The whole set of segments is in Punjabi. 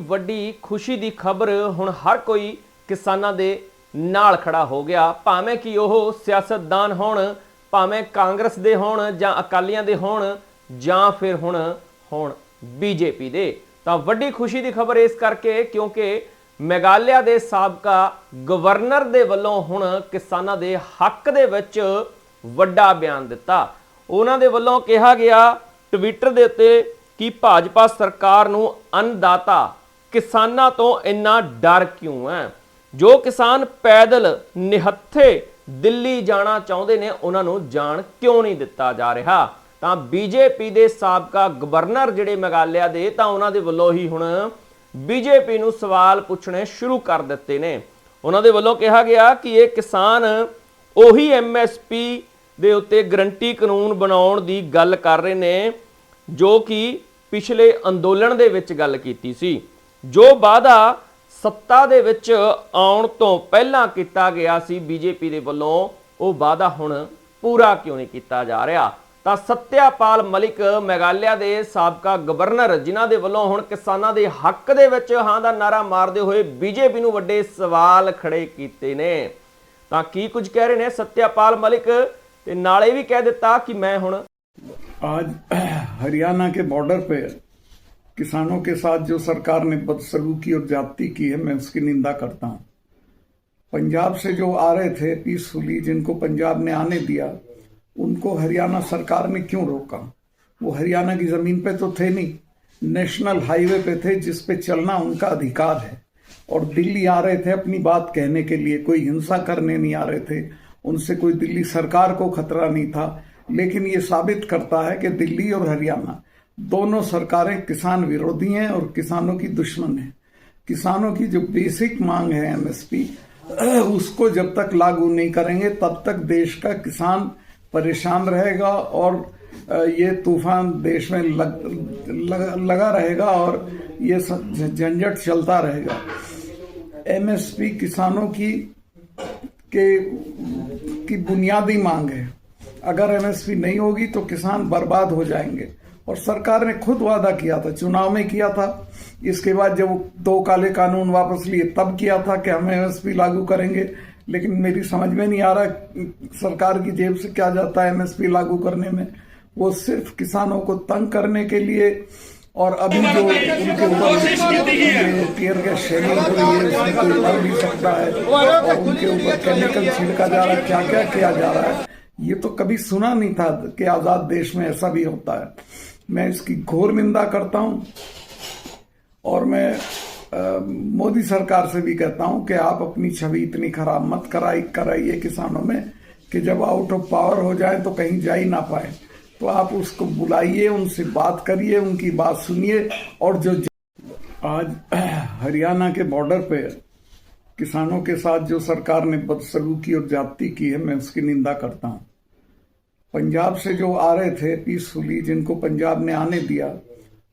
ਵੱਡੀ ਖੁਸ਼ੀ ਦੀ ਖਬਰ ਹੁਣ ਹਰ ਕੋਈ ਕਿਸਾਨਾਂ ਦੇ ਨਾਲ ਖੜਾ ਹੋ ਗਿਆ। ਭਾਵੇਂ ਕਿ ਉਹ ਸਿਆਸਤਦਾਨ ਹੋਣ, ਭਾਵੇਂ ਕਾਂਗਰਸ ਦੇ ਹੋਣ ਜਾਂ ਅਕਾਲੀਆਂ ਦੇ ਹੋਣ ਜਾਂ ਫਿਰ ਹੁਣ ਹੋਣ ਬੀਜੇਪੀ ਦੇ। ਤਾਂ ਵੱਡੀ ਖੁਸ਼ੀ ਦੀ ਖਬਰ ਇਸ ਕਰਕੇ ਕਿਉਂਕਿ ਮੇਘਾਲਿਆ ਦੇ ਸਾਬਕਾ ਗਵਰਨਰ ਦੇ ਵੱਲੋਂ ਹੁਣ ਕਿਸਾਨਾਂ ਦੇ ਹੱਕ ਦੇ ਵਿੱਚ ਵੱਡਾ ਬਿਆਨ ਦਿੱਤਾ। ਉਹਨਾਂ ਦੇ ਵੱਲੋਂ ਕਿਹਾ ਗਿਆ, ਟਵਿੱਟਰ ਦੇ ਉੱਤੇ ਕਿ ਭਾਜਪਾ ਸਰਕਾਰ ਨੂੰ ਅੰਨਦਾਤਾ ਕਿਸਾਨਾਂ ਤੋਂ ਇੰਨਾ ਡਰ ਕਿਉਂ ਹੈ? ਜੋ ਕਿਸਾਨ ਪੈਦਲ ਨਿਹੱਥੇ ਦਿੱਲੀ ਜਾਣਾ ਚਾਹੁੰਦੇ ਨੇ, ਉਹਨਾਂ ਨੂੰ ਜਾਣ ਕਿਉਂ ਨਹੀਂ ਦਿੱਤਾ ਜਾ ਰਿਹਾ? ਤਾਂ ਬੀਜੇਪੀ ਦੇ ਸਾਬਕਾ ਗਵਰਨਰ ਜਿਹੜੇ ਮੇਘਾਲਿਆ ਦੇ, ਤਾਂ ਉਹਨਾਂ ਦੇ ਵੱਲੋਂ ਹੀ ਹੁਣ ਬੀਜੇਪੀ ਨੂੰ ਸਵਾਲ ਪੁੱਛਣੇ ਸ਼ੁਰੂ ਕਰ ਦਿੱਤੇ ਨੇ। ਉਹਨਾਂ ਦੇ ਵੱਲੋਂ ਕਿਹਾ ਗਿਆ ਕਿ ਇਹ ਕਿਸਾਨ ਉਹੀ ਐਮਐਸਪੀ ਦੇ ਉੱਤੇ ਗਰੰਟੀ ਕਾਨੂੰਨ ਬਣਾਉਣ ਦੀ ਗੱਲ ਕਰ ਰਹੇ ਨੇ, ਜੋ ਕਿ ਪਿਛਲੇ ਅੰਦੋਲਨ ਦੇ ਵਿੱਚ ਗੱਲ ਕੀਤੀ ਸੀ। ਜੋ ਵਾਅਦਾ ਸੱਤਾ ਦੇ ਵਿੱਚ ਆਉਣ ਤੋਂ ਪਹਿਲਾਂ ਕੀਤਾ ਗਿਆ ਸੀ ਬੀਜੇਪੀ ਦੇ ਵੱਲੋਂ ਉਹ ਵਾਅਦਾ ਹੁਣ ਪੂਰਾ ਕਿਉਂ ਨਹੀਂ ਕੀਤਾ ਜਾ ਰਿਹਾ ਤਾਂ ਸਤਿਆਪਾਲ ਮਲਿਕ ਮੇਘਾਲਿਆ ਦੇ ਸਾਬਕਾ ਗਵਰਨਰ ਜਿਨ੍ਹਾਂ ਦੇ ਵੱਲੋਂ ਹੁਣ ਕਿਸਾਨਾਂ ਦੇ ਹੱਕ ਦੇ ਵਿੱਚ ਹਾਂ ਦਾ ਨਾਰਾ ਮਾਰਦੇ ਹੋਏ ਬੀਜੇਪੀ ਨੂੰ ਵੱਡੇ ਸਵਾਲ ਖੜੇ ਕੀਤੇ ਨੇ ਤਾਂ ਕੀ ਕੁਝ ਕਹਿ ਰਹੇ ਨੇ ਸਤਿਆਪਾਲ ਮਲਿਕ ਤੇ ਨਾਲੇ ਵੀ ਕਹਿ ਦਿੱਤਾ ਕਿ ਮੈਂ ਹੁਣ आज हरियाणा के बॉर्डर पे किसानों के साथ जो सरकार ने बदसलूकी और जाति की है, मैं उसकी निंदा करता हूँ। पंजाब से जो आ रहे थे पीसफुली जिनको पंजाब ने आने दिया, उनको हरियाणा सरकार ने क्यों रोका? वो हरियाणा की ज़मीन पे तो थे नहीं, नेशनल हाईवे पे थे, जिस पे चलना उनका अधिकार है। और दिल्ली आ रहे थे अपनी बात कहने के लिए, कोई हिंसा करने नहीं आ रहे थे, उनसे कोई दिल्ली सरकार को खतरा नहीं था। लेकिन ये साबित करता है कि दिल्ली और हरियाणा दोनों सरकारें किसान विरोधी हैं और किसानों की दुश्मन है। किसानों की जो बेसिक मांग है एमएसपी उसको जब तक लागू नहीं करेंगे तब तक देश का किसान परेशान रहेगा और ये तूफ़ान देश में लग, लग, लगा रहेगा और ये झंझट चलता रहेगा। एमएसपी किसानों की के की बुनियादी मांग है। अगर एमएसपी नहीं होगी तो किसान बर्बाद हो जाएँगे। और सरकार ने खुद वादा किया था चुनाव में किया था। इसके बाद जब दो काले कानून वापस लिए तब किया था कि हम एमएसपी लागू करेंगे। लेकिन मेरी समझ में नहीं आ रहा सरकार की जेब से क्या जाता है एमएसपी लागू करने में। वो सिर्फ़ किसानों को तंग करने के लिए और अभी जो उनके ऊपर टीयर गैस शेलिंग हो रही है। उसमें कोई मर भी सकता है और उनके ऊपर केमिकल छिड़का जा रहा है क्या क्या किया जा रहा है। ये तो कभी सुना नहीं था कि आज़ाद देश में ऐसा भी होता है। मैं इसकी घोर निंदा करता हूँ और मैं मोदी सरकार से भी कहता हूँ कि आप अपनी छवि इतनी खराब मत कराई, कराइए किसानों में कि जब आउट ऑफ़ पावर हो जाए तो कहीं जा ही ना पाए। तो आप उसको बुलाइए, उनसे बात करिए, उनकी बात सुनिए और जो आज हरियाणा के बॉर्डर पे किसानों के साथ जो सरकार ने बदसलूकी और जाति की है, मैं उसकी निंदा करता हूँ। पंजाब से जो आ रहे थे पीसफुली जिनको पंजाब ने आने दिया,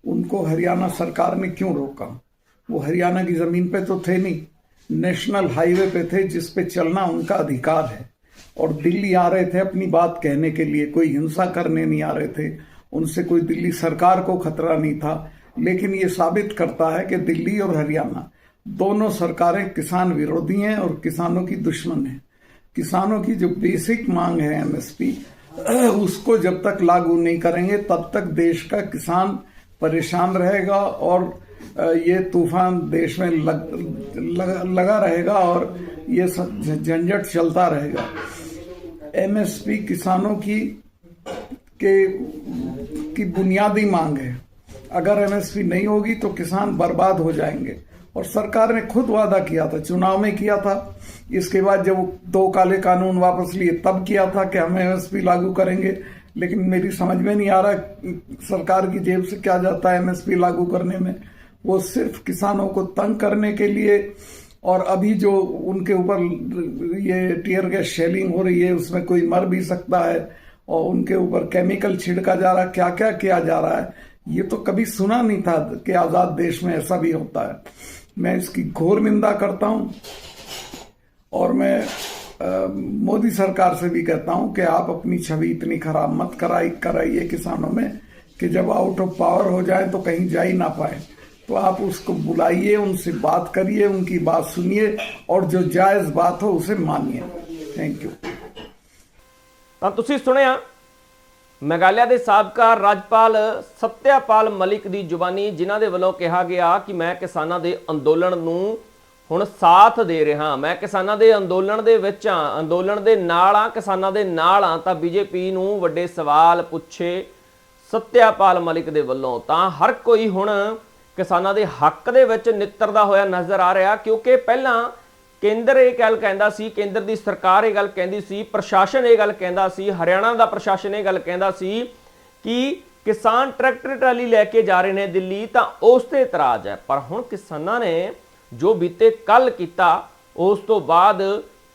उनको हरियाणा सरकार ने क्यों रोका? वो हरियाणा की ज़मीन पे तो थे नहीं, नेशनल हाईवे पे थे, जिस पे चलना उनका अधिकार है। और दिल्ली आ रहे थे अपनी बात कहने के लिए, कोई हिंसा करने नहीं आ रहे थे, उनसे कोई दिल्ली सरकार को खतरा नहीं था। लेकिन ये साबित करता है कि दिल्ली और हरियाणा दोनों सरकारें किसान विरोधी हैं और किसानों की दुश्मन है। किसानों की जो बेसिक मांग है एमएसपी उसको जब तक लागू नहीं करेंगे तब तक देश का किसान परेशान रहेगा और ये तूफ़ान देश में लग, लग, लगा रहेगा और ये झंझट चलता रहेगा। एमएसपी किसानों की के की बुनियादी मांग है। अगर एमएसपी नहीं होगी तो किसान बर्बाद हो जाएँगे। और सरकार ने खुद वादा किया था, चुनाव में किया था। इसके बाद जब दो काले कानून वापस लिए, तब किया था कि हम एमएसपी लागू करेंगे। लेकिन मेरी समझ में नहीं आ रहा सरकार की जेब से क्या जाता है एमएसपी लागू करने में। वो सिर्फ़ किसानों को तंग करने के लिए और अभी जो उनके ऊपर ये टीयर गैस शेलिंग हो रही है, उसमें कोई मर भी सकता है और उनके ऊपर केमिकल छिड़का जा रहा है क्या क्या किया जा रहा है, ये तो कभी सुना नहीं था कि आज़ाद देश में ऐसा भी होता है। मैं इसकी घोर निंदा करता हूं और मैं अ, मोदी सरकार से भी कहता हूं कि आप अपनी छवि इतनी खराब मत कराई कराइए किसानों में कि जब आउट ऑफ पावर हो जाए तो कहीं जा ही ना पाए तो तो आप उसको बुलाइए उनसे बात करिए उनकी बात सुनिए और जो जायज बात हो उसे मानिए थैंक यू ਤਾਂ ਤੁਸੀਂ ਸੁਣਿਆ ਮੇਘਾਲਿਆ ਦੇ ਸਾਬਕਾ ਰਾਜਪਾਲ ਸਤਿਆਪਾਲ ਮਲਿਕ ਦੀ ਜ਼ੁਬਾਨੀ, ਜਿਨ੍ਹਾਂ ਦੇ ਵੱਲੋਂ ਕਿਹਾ ਗਿਆ ਕਿ ਮੈਂ ਕਿਸਾਨਾਂ ਦੇ ਅੰਦੋਲਨ ਨੂੰ ਹੁਣ ਸਾਥ ਦੇ ਰਿਹਾ ਮੈਂ ਕਿਸਾਨਾਂ ਦੇ ਅੰਦੋਲਨ ਦੇ ਵਿੱਚ ਹਾਂ, ਅੰਦੋਲਨ ਦੇ ਨਾਲ ਆ ਕਿਸਾਨਾਂ ਦੇ ਨਾਲ ਆ ਤਾਂ ਬੀਜੇਪੀ ਨੂੰ ਵੱਡੇ ਸਵਾਲ ਪੁੱਛੇ ਸਤਿਆਪਾਲ ਮਲਿਕ ਦੇ ਵੱਲੋਂ। ਤਾਂ ਹਰ ਕੋਈ ਹੁਣ ਕਿਸਾਨਾਂ ਦੇ ਹੱਕ ਦੇ ਵਿੱਚ ਨਿੱਤਰਦਾ ਹੋਇਆ ਨਜ਼ਰ ਆ ਰਿਹਾ, ਕਿਉਂਕਿ ਪਹਿਲਾਂ ਕੇਂਦਰ ਇਹ ਗੱਲ ਕਹਿੰਦਾ ਸੀ, ਕੇਂਦਰ ਦੀ ਸਰਕਾਰ ਇਹ ਗੱਲ ਕਹਿੰਦੀ ਸੀ, ਪ੍ਰਸ਼ਾਸਨ ਇਹ ਗੱਲ ਕਹਿੰਦਾ ਸੀ, ਹਰਿਆਣਾ ਦਾ ਪ੍ਰਸ਼ਾਸਨ ਇਹ ਗੱਲ ਕਹਿੰਦਾ ਸੀ ਕਿ ਕਿਸਾਨ ਟਰੈਕਟਰ ਟਰਾਲੀ ਲੈ ਕੇ ਜਾ ਰਹੇ ਨੇ ਦਿੱਲੀ, ਤਾਂ ਉਸ ਤੇ ਇਤਰਾਜ਼ ਹੈ। ਪਰ ਹੁਣ ਕਿਸਾਨਾਂ ਨੇ ਜੋ ਬੀਤੇ ਕੱਲ ਕੀਤਾ, ਉਸ ਤੋਂ ਬਾਅਦ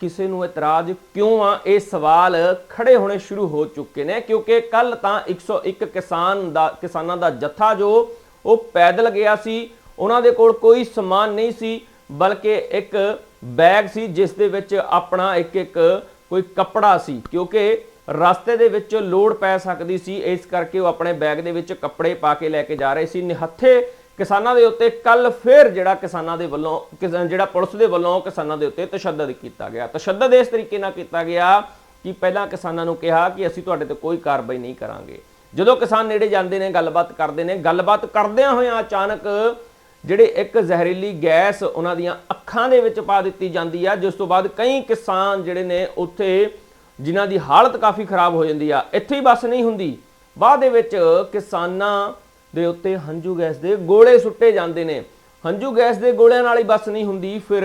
ਕਿਸੇ ਨੂੰ ਇਤਰਾਜ਼ ਕਿਉਂ ਆ? ਇਹ ਸਵਾਲ ਖੜੇ ਹੋਣੇ ਸ਼ੁਰੂ ਹੋ ਚੁੱਕੇ ਨੇ, ਕਿਉਂਕਿ ਕੱਲ ਤਾਂ 101 ਕਿਸਾਨ ਦਾ, ਕਿਸਾਨਾਂ ਦਾ ਜੱਥਾ ਜੋ ਉਹ ਪੈਦਲ ਗਿਆ ਸੀ, ਉਹਨਾਂ ਦੇ ਕੋਲ ਕੋਈ ਸਮਾਨ ਨਹੀਂ ਸੀ, ਬਲਕਿ ਇੱਕ ਬੈਗ ਸੀ, ਜਿਸ ਦੇ ਵਿੱਚ ਆਪਣਾ ਇੱਕ ਇੱਕ ਕੋਈ ਕੱਪੜਾ ਸੀ, ਕਿਉਂਕਿ ਰਸਤੇ ਦੇ ਵਿੱਚ ਲੋੜ ਪੈ ਸਕਦੀ ਸੀ, ਇਸ ਕਰਕੇ ਉਹ ਆਪਣੇ ਬੈਗ ਦੇ ਵਿੱਚ ਕੱਪੜੇ ਪਾ ਕੇ ਲੈ ਕੇ ਜਾ ਰਹੇ ਸੀ। ਨਿਹੱਥੇ ਕਿਸਾਨਾਂ ਦੇ ਉੱਤੇ ਕੱਲ ਫਿਰ ਜਿਹੜਾ ਕਿਸਾਨਾਂ ਦੇ ਵੱਲੋਂ, ਕਿਸ- ਜਿਹੜਾ ਪੁਲਿਸ ਦੇ ਵੱਲੋਂ ਕਿਸਾਨਾਂ ਦੇ ਉੱਤੇ ਤਸ਼ੱਦਦ ਕੀਤਾ ਗਿਆ। ਤਸ਼ੱਦਦ ਇਸ ਤਰੀਕੇ ਨਾਲ ਕੀਤਾ ਗਿਆ ਕਿ ਪਹਿਲਾਂ ਕਿਸਾਨਾਂ ਨੂੰ ਕਿਹਾ ਕਿ ਅਸੀਂ ਤੁਹਾਡੇ ਤੇ ਕੋਈ ਕਾਰਵਾਈ ਨਹੀਂ ਕਰਾਂਗੇ। ਜਦੋਂ ਕਿਸਾਨ ਨੇੜੇ ਜਾਂਦੇ ਨੇ, ਗੱਲਬਾਤ ਕਰਦੇ ਨੇ, ਗੱਲਬਾਤ ਕਰਦਿਆਂ ਹੋਇਆਂ ਅਚਾਨਕ ਜਿਹੜੇ ਇੱਕ ਜ਼ਹਿਰੀਲੀ ਗੈਸ ਉਹਨਾਂ ਦੀਆਂ ਅੱਖਾਂ ਦੇ ਵਿੱਚ ਪਾ ਦਿੱਤੀ ਜਾਂਦੀ ਆ, ਜਿਸ ਤੋਂ ਬਾਅਦ ਕਈ ਕਿਸਾਨ ਜਿਹੜੇ ਨੇ ਉੱਥੇ ਜਿਨ੍ਹਾਂ ਦੀ ਹਾਲਤ ਕਾਫੀ ਖਰਾਬ ਹੋ ਜਾਂਦੀ ਆ। ਇੱਥੇ ਹੀ ਬਸ ਨਹੀਂ ਹੁੰਦੀ। ਬਾਅਦ ਦੇ ਵਿੱਚ ਕਿਸਾਨਾਂ ਦੇ ਉੱਤੇ ਹੰਝੂ ਗੈਸ ਦੇ ਗੋਲੇ ਸੁੱਟੇ ਜਾਂਦੇ ਨੇ। ਹੰਝੂ ਗੈਸ ਦੇ ਗੋਲਿਆਂ ਨਾਲ ਹੀ ਬਸ ਨਹੀਂ ਹੁੰਦੀ, ਫਿਰ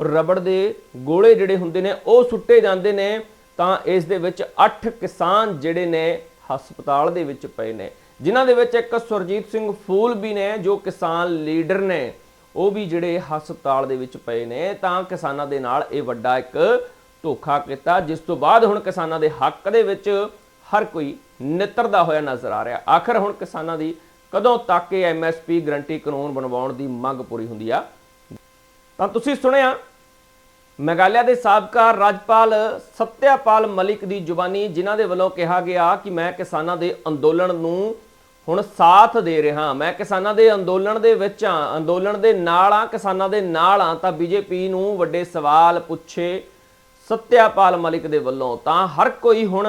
ਰਬੜ ਦੇ ਗੋਲੇ ਜਿਹੜੇ ਹੁੰਦੇ ਨੇ, ਉਹ ਸੁੱਟੇ ਜਾਂਦੇ ਨੇ। ਤਾਂ ਇਸ ਦੇ ਵਿੱਚ 8 ਕਿਸਾਨ ਜਿਹੜੇ ਨੇ ਹਸਪਤਾਲ ਦੇ ਵਿੱਚ ਪਏ ਨੇ। ਜਿਨ੍ਹਾਂ ਦੇ ਵਿੱਚ ਇੱਕ ਸੁਰਜੀਤ ਸਿੰਘ ਫੂਲ ਵੀ ਨੇ, ਜੋ ਕਿਸਾਨ ਲੀਡਰ ਨੇ। ਉਹ ਵੀ ਜਿਹੜੇ ਹਸਪਤਾਲ ਦੇ ਵਿੱਚ ਪਏ ਨੇ, ਤਾਂ ਕਿਸਾਨਾਂ ਦੇ ਨਾਲ ਇਹ ਵੱਡਾ ਇੱਕ ਧੋਖਾ ਕੀਤਾ, ਜਿਸ ਤੋਂ ਬਾਅਦ ਹੁਣ ਕਿਸਾਨਾਂ ਦੇ ਹੱਕ ਦੇ ਵਿੱਚ ਹਰ ਕੋਈ ਨਿੱਤਰਦਾ ਹੋਇਆ ਨਜ਼ਰ ਆ ਰਿਹਾ। ਆਖਰ ਹੁਣ ਕਿਸਾਨਾਂ ਦੀ ਕਦੋਂ ਤੱਕ ਇਹ ਐਮਐਸਪੀ ਗਰੰਟੀ ਕਾਨੂੰਨ ਬਣਵਾਉਣ ਦੀ ਮੰਗ ਪੂਰੀ ਹੁੰਦੀ ਆ? ਤਾਂ ਤੁਸੀਂ ਸੁਣਿਆ, ਮੇਘਾਲਿਆ ਦੇ ਸਾਬਕਾ ਰਾਜਪਾਲ ਸਤਿਆਪਾਲ ਮਲਿਕ ਦੀ ਜ਼ੁਬਾਨੀ, ਜਿਨ੍ਹਾਂ ਦੇ ਵੱਲੋਂ ਕਿਹਾ ਗਿਆ ਕਿ ਮੈਂ ਕਿਸਾਨਾਂ ਦੇ ਅੰਦੋਲਨ ਨੂੰ ਹੁਣ ਸਾਥ ਦੇ ਰਿਹਾ ਮੈਂ ਕਿਸਾਨਾਂ ਦੇ ਅੰਦੋਲਨ ਦੇ ਵਿੱਚ ਆ ਅੰਦੋਲਨ ਦੇ ਨਾਲ ਆ ਕਿਸਾਨਾਂ ਦੇ ਨਾਲ ਆ ਤਾਂ ਬੀਜੇਪੀ ਨੂੰ ਵੱਡੇ ਸਵਾਲ ਪੁੱਛੇ ਸਤਿਆਪਾਲ ਮਲਿਕ ਦੇ ਵੱਲੋਂ। ਤਾਂ ਹਰ ਕੋਈ ਹੁਣ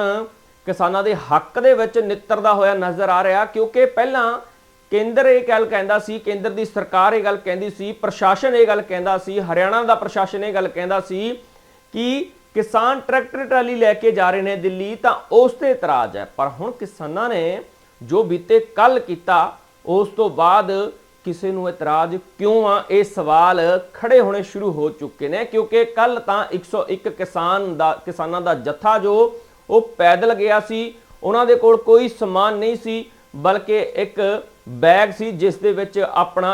ਕਿਸਾਨਾਂ ਦੇ ਹੱਕ ਦੇ ਵਿੱਚ ਨਿੱਤਰਦਾ ਹੋਇਆ ਨਜ਼ਰ ਆ ਰਿਹਾ, ਕਿਉਂਕਿ ਪਹਿਲਾਂ ਕੇਂਦਰ ਇਹ ਗੱਲ ਕਹਿੰਦਾ ਸੀ, ਕੇਂਦਰ ਦੀ ਸਰਕਾਰ ਇਹ ਗੱਲ ਕਹਿੰਦੀ ਸੀ, ਪ੍ਰਸ਼ਾਸਨ ਇਹ ਗੱਲ ਕਹਿੰਦਾ ਸੀ, ਹਰਿਆਣਾ ਦਾ ਪ੍ਰਸ਼ਾਸਨ ਇਹ ਗੱਲ ਕਹਿੰਦਾ ਸੀ ਕਿ ਕਿਸਾਨ ਟਰੈਕਟਰ ਟਰਾਲੀ ਲੈ ਕੇ ਜਾ ਰਹੇ ਨੇ ਦਿੱਲੀ, ਤਾਂ ਉਸ ਤੇ ਇਤਰਾਜ਼ ਹੈ। ਪਰ ਹੁਣ ਕਿਸਾਨਾਂ ਨੇ ਜੋ ਬੀਤੇ ਕੱਲ ਕੀਤਾ, ਉਸ ਤੋਂ ਬਾਅਦ ਕਿਸੇ ਨੂੰ ਇਤਰਾਜ਼ ਕਿਉਂ ਆ? ਇਹ ਸਵਾਲ ਖੜੇ ਹੋਣੇ ਸ਼ੁਰੂ ਹੋ ਚੁੱਕੇ ਨੇ, ਕਿਉਂਕਿ ਕੱਲ ਤਾਂ 101 ਕਿਸਾਨ ਦਾ, ਕਿਸਾਨਾਂ ਦਾ ਜੱਥਾ ਜੋ ਉਹ ਪੈਦਲ ਗਿਆ ਸੀ, ਉਹਨਾਂ ਦੇ ਕੋਲ ਕੋਈ ਸਮਾਨ ਨਹੀਂ ਸੀ, ਬਲਕਿ ਇੱਕ ਬੈਗ ਸੀ, ਜਿਸ ਦੇ ਵਿੱਚ ਆਪਣਾ